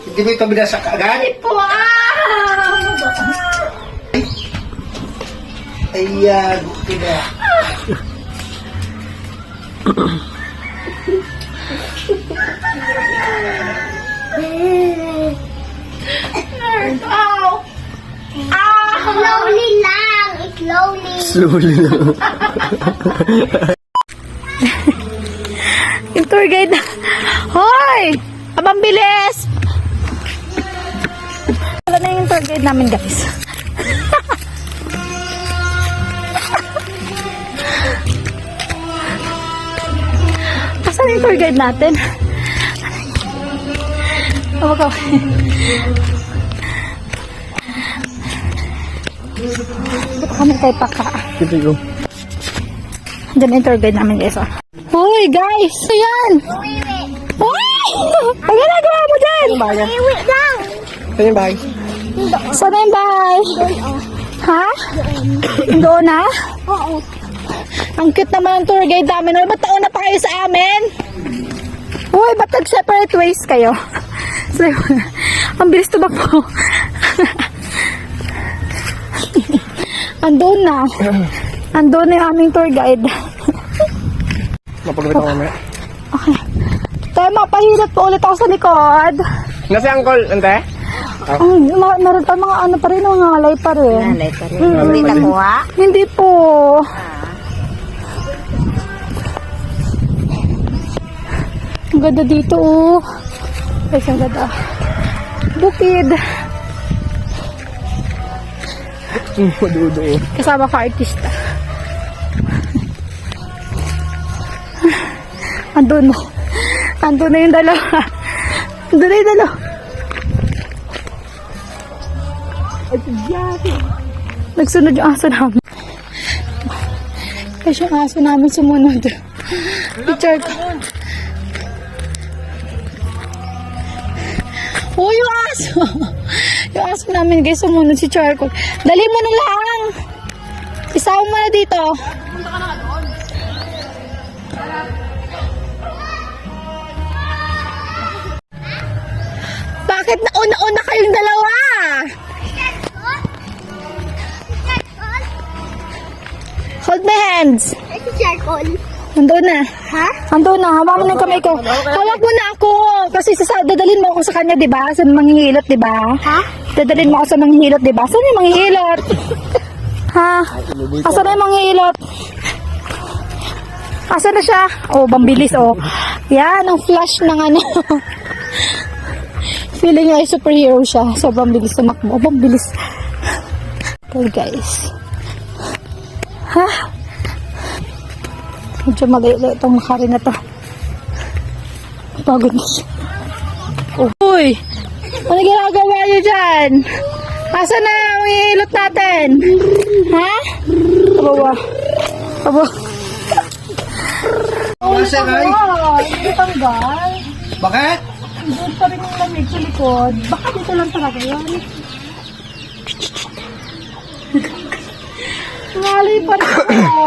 Hindi mo ito binasa kaagad? Po, ah! Ay, uh, gusto na. Ow! Ah! Slowly lang. Slowly. Slowly lang. Yung tour guide na. Hoy! Abang bilis! Guide namin, guys. Asan yung tour guide natin? Oh, ko. Dito kami kay Paka. Sige ko. Diyan yung tour guide namin, guys. Oh. Hoy, guys! Ayan! Hoy! Ang ginagawa mo dyan? Iwi lang. Saan yung Saan na yung bahay? Ha? Doon na? Oo. Ang cute naman ng tour guide namin. Uy, ba't nauna pa kayo sa amin? Uy, ba't nag-separate ways kayo? So, ang bilis tumakbo. Andun na. Andun na yung aming tour guide. Mapagawit ako mamaya. Okay. Tayo, mapahilot po ulit ako sa likod. Nasi uncle, ante? Ay, na, naroon pa mga ano pa rin, mga ngalay pa rin. Nalay pa rin. Hindi nakuha. Hindi po. Ang ganda dito, oh. Ay, ang ganda. Bukid. Madudo. Kasama ka artista. Andun na. Andun na yung dalawa. Andun na yung dalawa. Nagsunod yung aso namin. Kasi yung aso namin sumunod. Picture ko. Oh, yung aso. yung aso namin guys sumunod si Charcoal. Dali mo na lang. Isaw mo na dito. Bakit nauna-una kayong dalawa? Charcoal. Nandun na. Ha? Ando na, hawakan mo ng kamay ko. Hawak mo na ako. Kasi sa, dadalhin mo ako sa kanya, di ba? Sa manghihilot, di ba? Ha? Dadalhin mo ako sa manghihilot, di ba? Saan yung manghihilot? ha? Asan na yung manghihilot? Asan na siya? Oh, bambilis, oh. Yan, ang flash ng ano. Feeling niya ay superhero siya. Sobrang bilis tumakbo. Bambilis. Okay, guys. Ha? Medyo magayo itong makari na to. Pagod na siya. Uy! Ano ginagawa niyo dyan? Asa na ang ihilot natin? Ha? Abawa. Aba. Masa, Ray? Hindi tanggal. Bakit? Doon pa rin yung lamig sa likod. Baka dito lang talaga yan. Ngalay pa rin ako.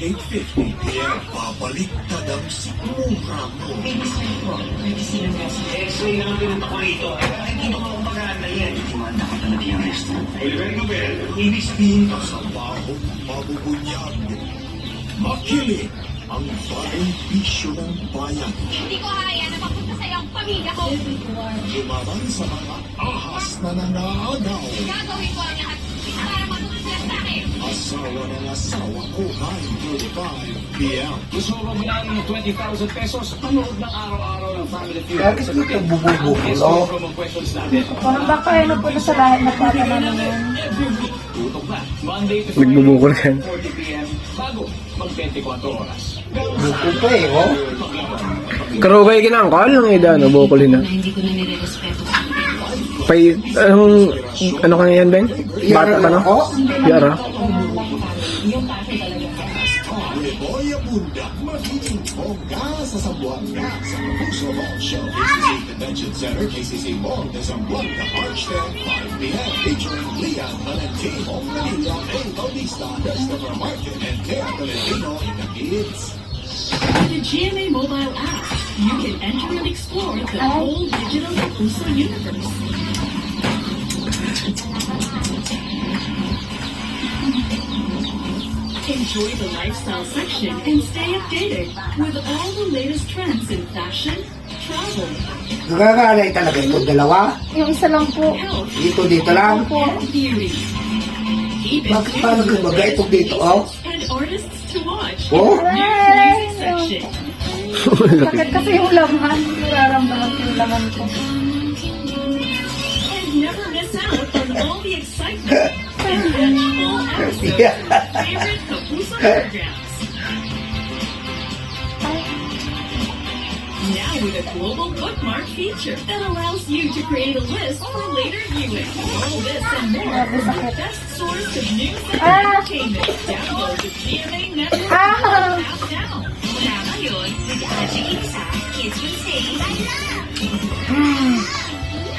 8.50 p.m. Babaliktad ang Sigmund Ramo. Ibig sabihin ka sa baho, mabubunyag. Makilig ang bagong bisyo ng bayan. Hindi ko kaya na mapunta sa iyong pamilya ko. Lumaban sa mga ahas na nangaagaw. Gagawin ko ang lahat Asawa ng asawa ko, 9.35 p.m. Gusto mo ba manalo ng 20,000 pesos? Manood ng araw-araw ng Family Feud. Bakit Sa dito gabi. bububulo? Parang baka yun po na sa lahat na pata na. Monday to Friday, Nagbubukol yan. 40 p.m. Bago mag 24 oras. Buko pa eh, oh. Paglaban, Karugay ginangkal ng ida, no? Bukol na. Hindi ko na nire-respeto. Pay, anong, ano ka yan, Ben? Bata ka, no? Yara. Boy Abunda, magiging bongga sa Zamboanga sa Puso Mall Show. KCC Convention Center, KCC Mall de Zamboanga, March 10, 5 p.m. Featuring Leon Valentino, Manila, El Bautista, Christopher Martin, and Tia Valentino in the kids. With the GMA mobile app, you can enter and explore the whole digital Kapuso universe. Enjoy the lifestyle section and stay updated with all the latest trends in fashion, travel, Nagagalay talaga itong dalawa. Yung isa lang po. health, Dito, dito lang. and beauty. Keep it Bakit paano gumaga itong dito, oh? and artists to watch Oh? music section. Sakit kasi yung laman. Nararamdaman ko yung laman ko. And never miss out on all the excitement Yeah. Now with a global bookmark feature that allows you to create a list for later viewing. All this and more is the best source of news and entertainment. Download the GMA Network Ah! app now. Mula ngayon, mag-aajing isa, kids will say,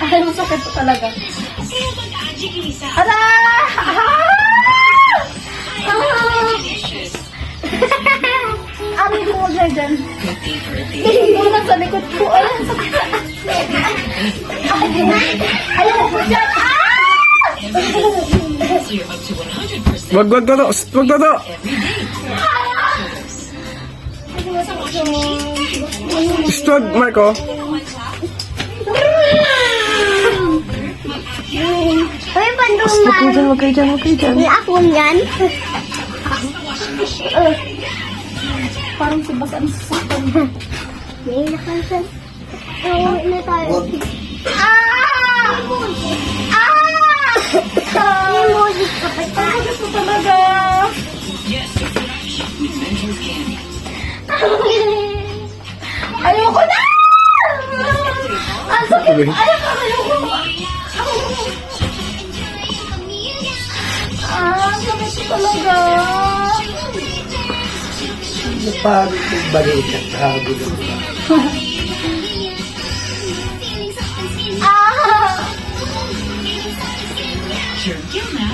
Ay, masakit po talaga. Delicious. Ari ko mo dyan dyan. Tingin mo sa likod ko. Ay, ang sakit. Ayaw ko dyan. Clear up to 100% Wag, wag, toto. Wag, toto. Stwag, Marco. Uy, panduman. Wag kayo dyan, wag kayo dyan. May ako yan. Parang si Basan sa May nakasan. Uwi na tayo. Ah! Ah! May music ka pa tayo. Gusto talaga. Ayoko na! Ang sakit. Okay. Ayoko, ayoko. Ah, sakit talaga. Paano itong balikat? Hago lang. Ah! Gilna,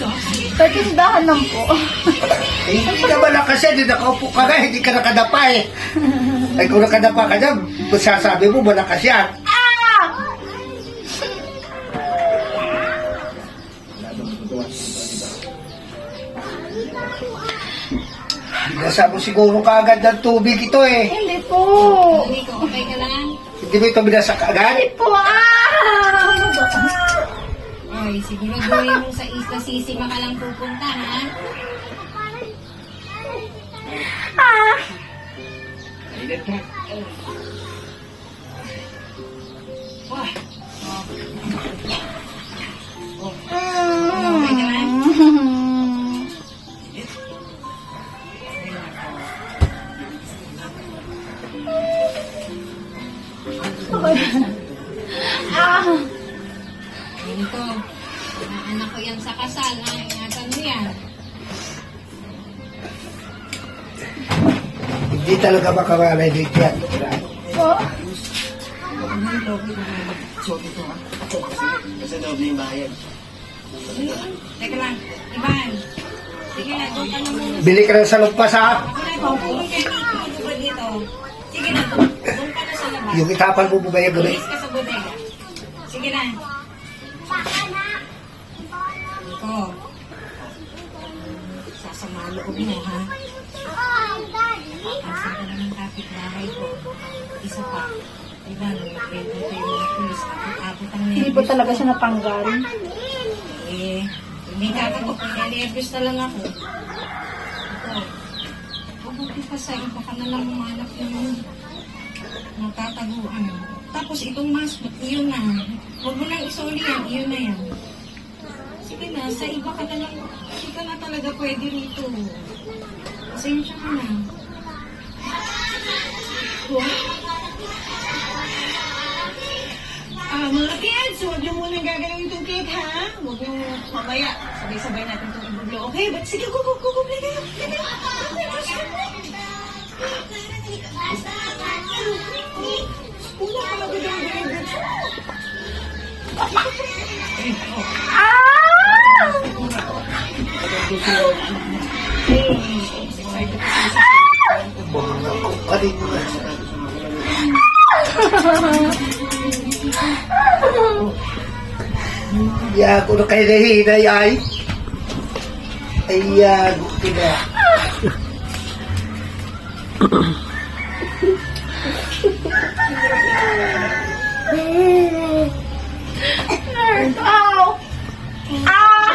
soft Tatindahan lang po. Eh, hindi ka ba kasi, hindi nakaupo ka na, hindi ka nakadapa eh. Ay, kung nakadapa ka na, masasabi mo, malakas yan. Nasa mo siguro kaagad ng tubig ito eh. Hindi po. Hindi ko, okay ka lang? Hindi mo ito binasa kaagad? Hindi po. Ah! Ay, siguraduhin mo sa Isla Sisima ka lang pupunta, ha? Ah! Okay talaga makamalay dito yan. Po. Teka lang. Ivan. Sige na, doon ka na muna. Bili ka ng salumpas ha. Ako na, pupunta ka dito. Ano ba dito? Sige na, doon ka na sa labas. Yung itapan mo ba yung gabi? Alis ka sa bodega. Sige na. Ito. Sasama loob mo, ha? Asa ka na ng kapitbahay ko. Isa pa. Diba, nag-pwede ko yung mga pulis. Abot ang Hindi po talaga siya natanggal. Eh, hindi kakatok. Nervous na lang ako. Ito. Mabuti pa sa iba ka na lang umanap yung natataguan. Tapos itong mask, yun na. Huwag mo nang isoli yan, yun na yan. Sige na, sa iba ka na lang, hindi ka na talaga pwede rito. Pasensya ka na. Huwag Ah, mga kids, huwag niyo muna gagalawin itong cake, ha? Huwag niyo mamaya. Sabay-sabay natin itong ibublo. Okay, but sige, go, go, go, go, play kayo. Ya, kung na kayo nahihinay ay. Ayan, okay na.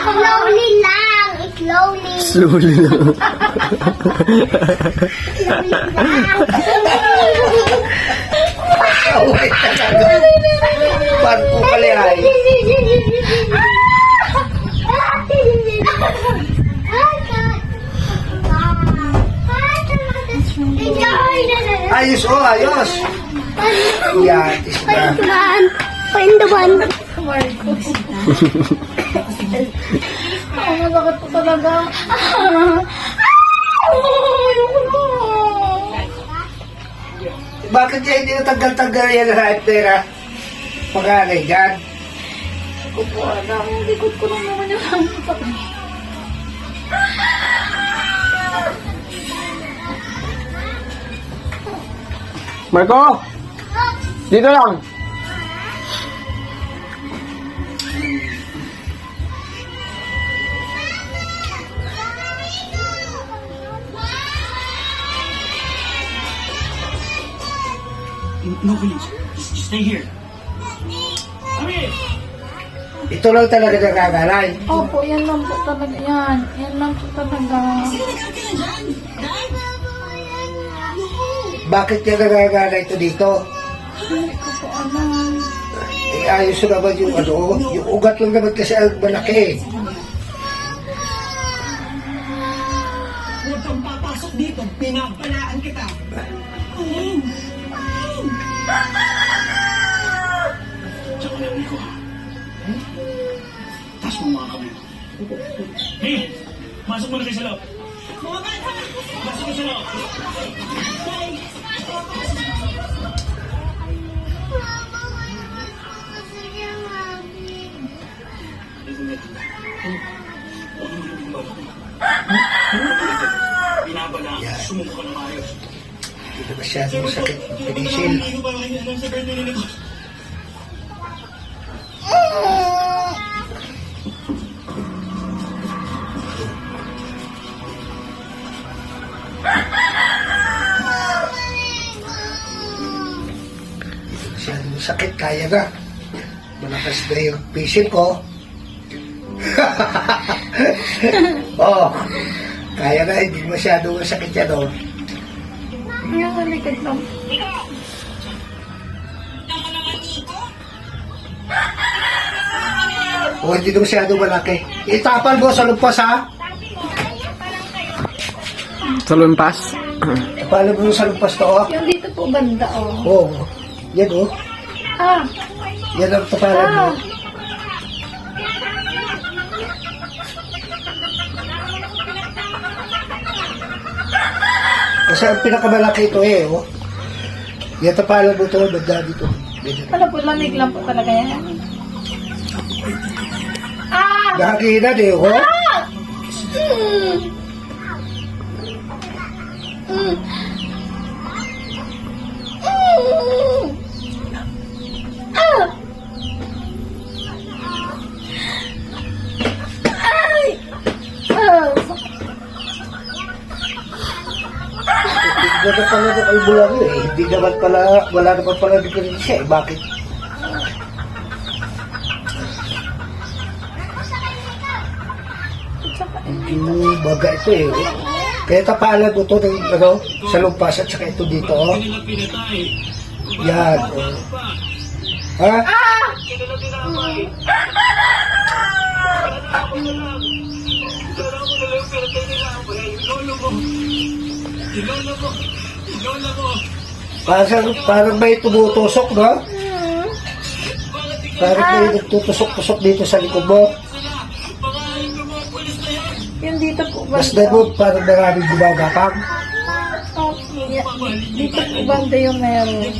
Slowly lang. Slowly. Slowly lang. Away talaga. Paano po pala ay? Ayos, oh, ayos. Yan, tis na. Paindaban. Paindaban. Ang masakit po talaga. Bakit niya hindi natanggal-tanggal yan sa pera? Pagkakay dyan. Ko po alam. Likod ko lang naman yung. Marco! Dito lang! No, please. Just, just stay here. Come here. Ito lang talaga nagagalay. Opo, yan lang po talaga yan. Yan lang po talaga. Bakit niya nagagalay ito dito? Hindi ko po alam. Eh, ayos na naman yung ano, yung ugat lang naman kasi ang malaki. Tsaka na, Rico. Taas mo mga kamay mo. Hey! Masok muna kayo sa loob. Masok kayo sa loob. Binabalaan. Sumuko ka na maayos. Hindi na masyadong masakit. Pinisil. Rico, parang hindi alam sa birthday ni Masakit. Kaya na. Malakas na yung pisil ko. oh, kaya na. Hindi masyadong masakit yan, oh. Yan sa likod lang. O, hindi na masyadong malaki. Itapal mo sa lumpas, ha? Sa lumpas. Itapal mo sa lumpas to, oh. Yung dito po banda, oh. Oo. Yan, oh. Ah, Yan ang tapalan mo. ah. Kasi ang pinakamalaki ito eh, oh. Yan tapalan mo to, banda dito. Yan. Ano po, lamig lang po talaga yan. Ah! Nakakinan eh, oh. Mm. Hindi na pala na ay bulang eh. Hindi naman pala, wala naman pala diferensya eh. Bakit? Yung baga ito eh. Kaya tapalan mo to ng ano, sa lumpas at saka ito dito, oh. Hindi. Yan, oh. Ha? Ilolo mo. Ilolo mo. Parang, parang may tumutusok, no? Parang may nagtutusok-tusok dito sa likod mo. Yung dito po ba? Mas ganun, parang maraming gumagapang. Dito po banda yung meron.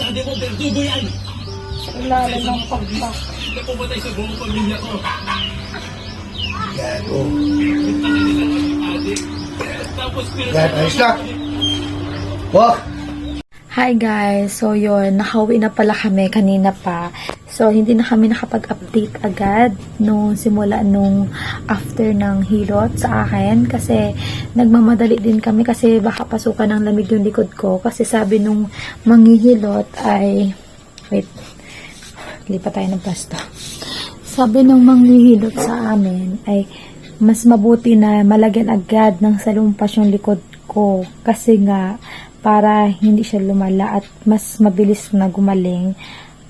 Sa ilalim ng pagpak. Napumatay sa buong pamilya ko. Yan, oh. Yan, ayos na. Wah! Hi guys! So yun, nakauwi na pala kami kanina pa. So hindi na kami nakapag-update agad nung simula nung after ng hilot sa akin kasi nagmamadali din kami kasi baka pasukan ng lamig yung likod ko kasi sabi nung manghihilot ay wait lipat tayo ng pasto sabi nung manghihilot sa amin ay mas mabuti na malagyan agad ng salumpas yung likod ko kasi nga para hindi siya lumala at mas mabilis na gumaling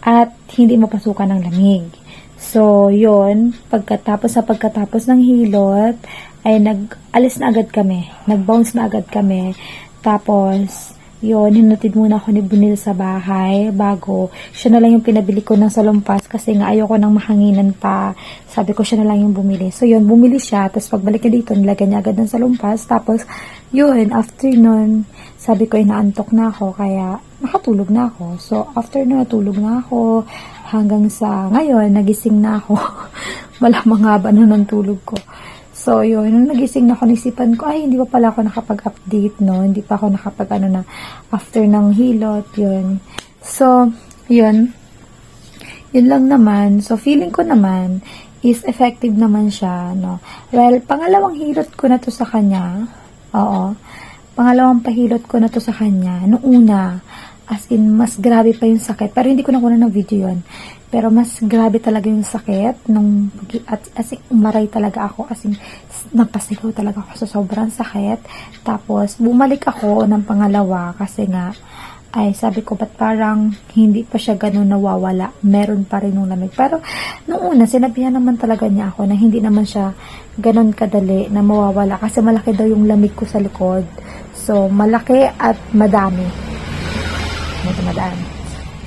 at hindi mapasukan ng lamig. So, yon pagkatapos sa pagkatapos ng hilot, ay nag-alis na agad kami. Nag-bounce na agad kami. Tapos, yon hinatid muna ako ni Bunil sa bahay bago siya na lang yung pinabili ko ng salumpas kasi nga ayoko nang mahanginan pa. Sabi ko siya na lang yung bumili. So, yun, bumili siya. Tapos, pagbalik niya dito, nilagyan niya agad ng salumpas. Tapos, yun, after nun, sabi ko, inaantok na ako. Kaya, nakatulog na ako. So, after na natulog na ako, hanggang sa ngayon, nagising na ako. Malamang haba na ng tulog ko. So, yun, nung nagising na ako, nisipan ko, ay, hindi pa pala ako nakapag-update, no? Hindi pa ako nakapag, ano na, after ng hilot, yun. So, yun. Yun lang naman. So, feeling ko naman, is effective naman siya, no? Well, pangalawang hilot ko na to sa kanya. Oo. Pangalawang pahilot ko na to sa kanya. Noong una, as in, mas grabe pa yung sakit. Pero hindi ko nakuha ng video yon Pero mas grabe talaga yung sakit. Nung, at, as in, umaray talaga ako. As in, napasigaw talaga ako sa sobrang sakit. Tapos, bumalik ako ng pangalawa kasi nga, ay sabi ko, ba't parang hindi pa siya ganun nawawala? Meron pa rin nung lamig. Pero, nung una, sinabihan naman talaga niya ako na hindi naman siya ganun kadali na mawawala kasi malaki daw yung lamig ko sa likod. So, malaki at madami. Medyo madami.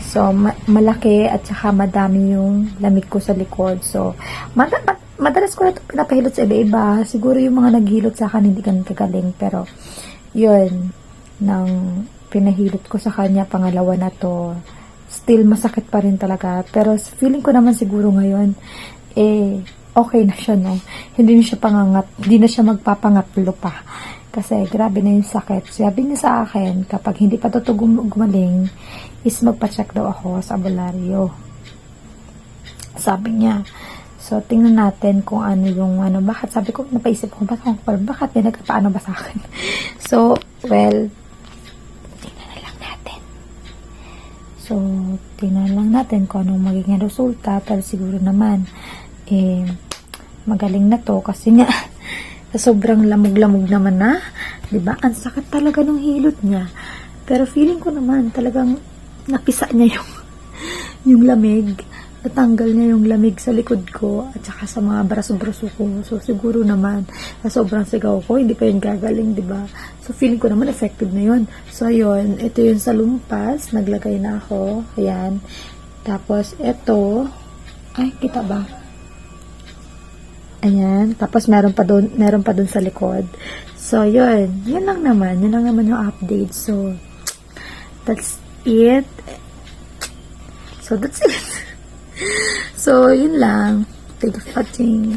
So, ma- malaki at saka madami yung lamig ko sa likod. So, mad- mad- madalas ko na ito pinapahilot sa iba-iba. Siguro yung mga naghilot sa akin hindi ganun kagaling. Pero, yun, nang pinahilot ko sa kanya, pangalawa na to, still masakit pa rin talaga. Pero feeling ko naman siguro ngayon, eh, okay na siya, no? Hindi na siya pangangat, hindi na siya magpapangatlo pa. Kasi grabe na yung sakit. Sabi niya sa akin, kapag hindi pa gum- gumaling, is magpa-check daw ako sa abularyo. Sabi niya. So, tingnan natin kung ano yung, ano, bakit sabi ko, napaisip ko, bakit, bakit may nagpaano ba sa akin? So, well, tingnan na lang natin. So, tingnan lang natin kung anong magiging resulta. Pero siguro naman, eh, magaling na to kasi nga, sobrang lamog-lamog naman na, 'di ba? Ang sakit talaga ng hilot niya. Pero feeling ko naman talagang napisa niya yung yung lamig. Natanggal niya yung lamig sa likod ko at saka sa mga braso-braso ko. So siguro naman sa sobrang sigaw ko, hindi pa yun gagaling, 'di ba? So feeling ko naman effective na yun. So ayun, ito yung sa lumpas, naglagay na ako. Ayan. Tapos ito, ay kita ba? Ayan. Tapos, meron pa doon, meron pa doon sa likod. So, yun. Yun lang naman. Yun lang naman yung update. So, that's it. So, that's it. so, yun lang. Thank you for watching.